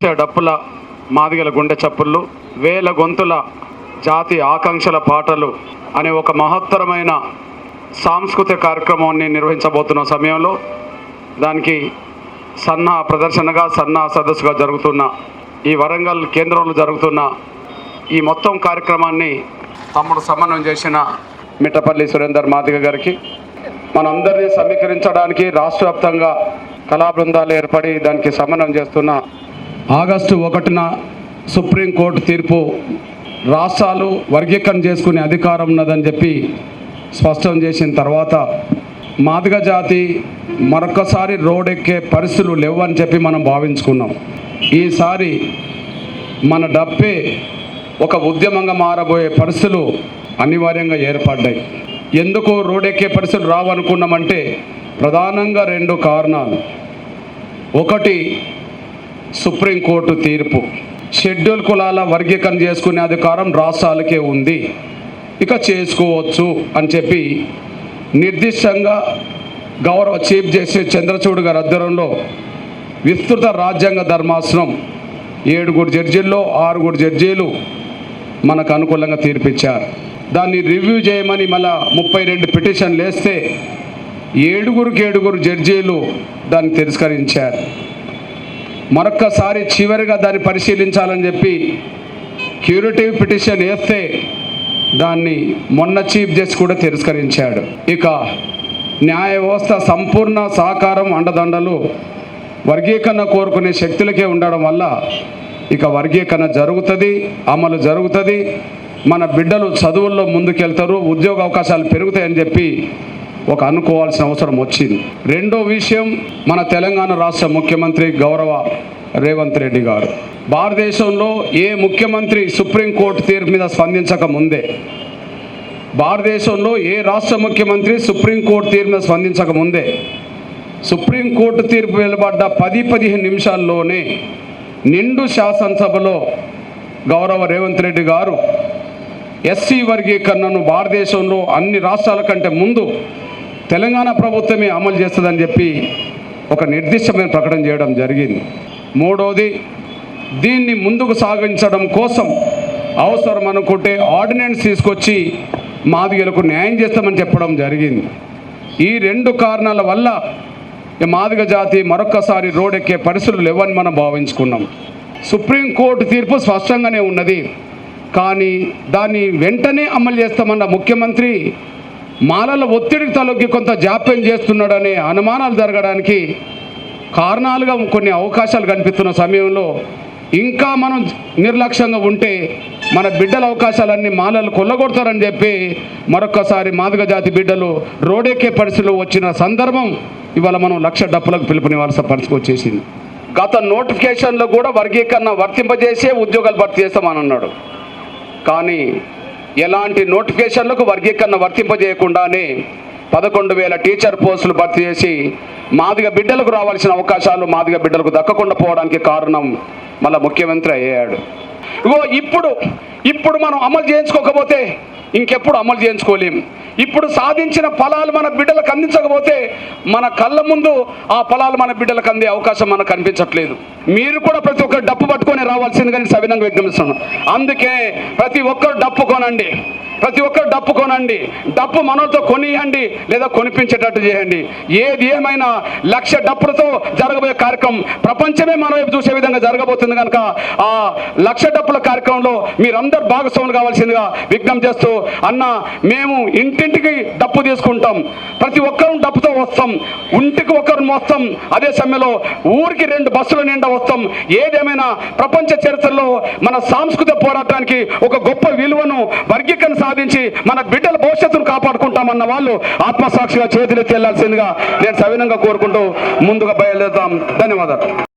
డప్పుల మాదిగల గుండె చప్పుళ్ళు వేల గొంతుల జాతి ఆకాంక్షల పాటలు అనే ఒక మహత్తరమైన సాంస్కృతిక కార్యక్రమాన్ని నిర్వహించబోతున్న సమయంలో దానికి సన్నా ప్రదర్శనగా సన్నా సదస్సుగా జరుగుతున్న ఈ వరంగల్ కేంద్రంలో జరుగుతున్న ఈ మొత్తం కార్యక్రమాన్ని తమ్ముడు సమన్వయం చేసిన మిట్టపల్లి సురేందర్ మాదిగ గారికి మనందరినీ సమీకరించడానికి రాష్ట్ర వ్యాప్తంగా కళా బృందాలు ఏర్పడి దానికి సమన్వయం చేస్తున్న ఆగస్టు ఒకటిన సుప్రీంకోర్టు తీర్పు రాష్ట్రాలు వర్గీకరణ చేసుకునే అధికారం ఉన్నదని చెప్పి స్పష్టం చేసిన తర్వాత మాదిగ జాతి మరొకసారి రోడెక్కే పరిస్థితులు లేవని చెప్పి మనం భావించుకున్నాం. ఈసారి మన డప్పే ఒక ఉద్యమంగా మారబోయే పరిస్థితులు అనివార్యంగా ఏర్పడ్డాయి. ఎందుకు రోడెక్కే పరిస్థితులు రావనుకున్నామంటే ప్రధానంగా రెండు కారణాలు. ఒకటి సుప్రీంకోర్టు తీర్పు. షెడ్యూల్ కులాల వర్గీకరణ చేసుకునే అధికారం రాష్ట్రాలకే ఉంది. ఇక చేసుకోవచ్చు అని చెప్పి నిర్దిష్టంగా గౌరవ చీఫ్ జస్టిస్ చంద్రచూడ్ గారి ఆధ్వర్యంలో విస్తృత రాజ్యాంగ ధర్మాసనం ఏడుగురు జడ్జీల్లో ఆరుగురు జడ్జీలు మనకు అనుకూలంగా తీర్పిచ్చారు. దాన్ని రివ్యూ చేయమని మళ్ళా ముప్పై రెండు పిటిషన్లు వేస్తే ఏడుగురికి ఏడుగురు జడ్జీలు దాన్ని తిరస్కరించారు. మరొక్కసారి చివరిగా దాన్ని పరిశీలించాలని చెప్పి క్యూరిటివ్ పిటిషన్ వేస్తే దాన్ని మొన్న చీఫ్ జస్టిస్ కూడా తిరస్కరించాడు. ఇక న్యాయ వ్యవస్థ సంపూర్ణ సహకారం అండదండలు వర్గీకరణ కోరుకునే శక్తులకే ఉండడం వల్ల ఇక వర్గీకరణ జరుగుతుంది అమలు జరుగుతుంది. మన బిడ్డలు చదువుల్లో ముందుకెళ్తారు ఉద్యోగ అవకాశాలు పెరుగుతాయని చెప్పి ఒక అనుకోవాల్సిన అవసరం వచ్చింది. రెండో విషయం మన తెలంగాణ రాష్ట్ర ముఖ్యమంత్రి గౌరవ రేవంత్ రెడ్డి గారు. భారతదేశంలో ఏ ముఖ్యమంత్రి సుప్రీంకోర్టు తీర్పు మీద స్పందించక ముందే భారతదేశంలో ఏ రాష్ట్ర ముఖ్యమంత్రి సుప్రీంకోర్టు తీర్పు మీద స్పందించక ముందే సుప్రీంకోర్టు తీర్పు వెలువడ్డ పది పదిహేను నిమిషాల్లోనే నిండు శాసనసభలో గౌరవ రేవంత్ రెడ్డి గారు ఎస్సీ వర్గీకరణను భారతదేశంలో అన్ని రాష్ట్రాల కంటే ముందు తెలంగాణ ప్రభుత్వమే అమలు చేస్తుందని చెప్పి ఒక నిర్దిష్టమైన ప్రకటన చేయడం జరిగింది. మూడవది దీన్ని ముందుకు సాగించడం కోసం అవసరం అనుకుంటే ఆర్డినెన్స్ తీసుకొచ్చి మాదిగలకు న్యాయం చేస్తామని చెప్పడం జరిగింది. ఈ రెండు కారణాల వల్ల ఈ మాదిగ జాతి మరొక్కసారి రోడెక్కే పరిస్థితులు లేవని మనం భావించుకున్నాం. సుప్రీంకోర్టు తీర్పు స్పష్టంగానే ఉన్నది. కానీ దాన్ని వెంటనే అమలు చేస్తామన్న ముఖ్యమంత్రి మాలల ఒత్తిడికి తలొగ్గి కొంత జాప్యం చేస్తున్నాడనే అనుమానాలు జరగడానికి కారణాలుగా కొన్ని అవకాశాలు కనిపిస్తున్న సమయంలో ఇంకా మనం నిర్లక్ష్యంగా ఉంటే మన బిడ్డల అవకాశాలన్నీ మాలలు కొల్లగొడతారని చెప్పి మరొక్కసారి మాదిగ జాతి బిడ్డలు రోడెక్కే పరిస్థితిలో వచ్చిన సందర్భం ఇవాళ మనం లక్ష డప్పులకు పిలుపునివ్వాల్సిన పరిస్థితి వచ్చేసింది. గత నోటిఫికేషన్లో కూడా వర్గీకరణ వర్తింపజేసే ఉద్యోగాలు భర్తీ చేస్తామని అన్నాడు. కానీ ఎలాంటి నోటిఫికేషన్లకు వర్గీకరణ వర్తింపజేయకుండానే పదకొండు వేల టీచర్ పోస్టులు భర్తీ చేసి మాదిగ బిడ్డలకు రావాల్సిన అవకాశాలు మాదిగ బిడ్డలకు దక్కకుండా పోవడానికి కారణం మళ్ళా ముఖ్యమంత్రి అయ్యాడు. ఇగో ఇప్పుడు ఇప్పుడు మనం అమలు చేయించుకోకపోతే ఇంకెప్పుడు అమలు చేయించుకోలేం. ఇప్పుడు సాధించిన ఫలాలు మన బిడ్డలకు అందించకపోతే మన కళ్ళ ముందు ఆ ఫలాలు మన బిడ్డలకు అందే అవకాశం మనకు కనిపించట్లేదు. మీరు కూడా ప్రతి ఒక్కరు డప్పు పట్టుకొని రావాల్సింది కానీ సవినంగా విజ్ఞమిస్తున్నాం అందుకే ప్రతి ఒక్కరు డప్పు కొనండి. ప్రతి ఒక్కరు డప్పు కొనండి. డప్పు మనతో కొనియండి లేదా కొనిపించేటట్టు చేయండి. ఏది ఏమైనా లక్ష డప్పులతో జరగబోయే కార్యక్రమం ప్రపంచమే మన వైపు చూసే విధంగా జరగబోతుంది కనుక ఆ లక్ష డప్పుల కార్యక్రమంలో మీరందరూ భాగస్వాములు కావాల్సిందిగా విజ్ఞప్తి చేస్తూ అన్న మేము ఇంటింటికి డప్పు తీసుకుంటాం. ప్రతి ఒక్కరూ డప్పుతో వస్తాం. ఇంటికి ఒకరు వస్తాం. అదే సమయంలో ఊరికి రెండు బస్సుల నిండా వస్తాం. ఏదేమైనా ప్రపంచ చరిత్రలో మన సాంస్కృతిక పోరాటానికి ఒక గొప్ప విలువను వర్గీకరణ సాధించి మన బిడ్డల భవిష్యత్తును కాపాడుకుంటామన్న వాళ్ళు ఆత్మసాక్షిగా చేతులెత్తి వెళ్ళాల్సిందిగా నేను సవినంగా కోరుకుంటూ ముందుగా బయలుదేరుతాం. ధన్యవాదాలు.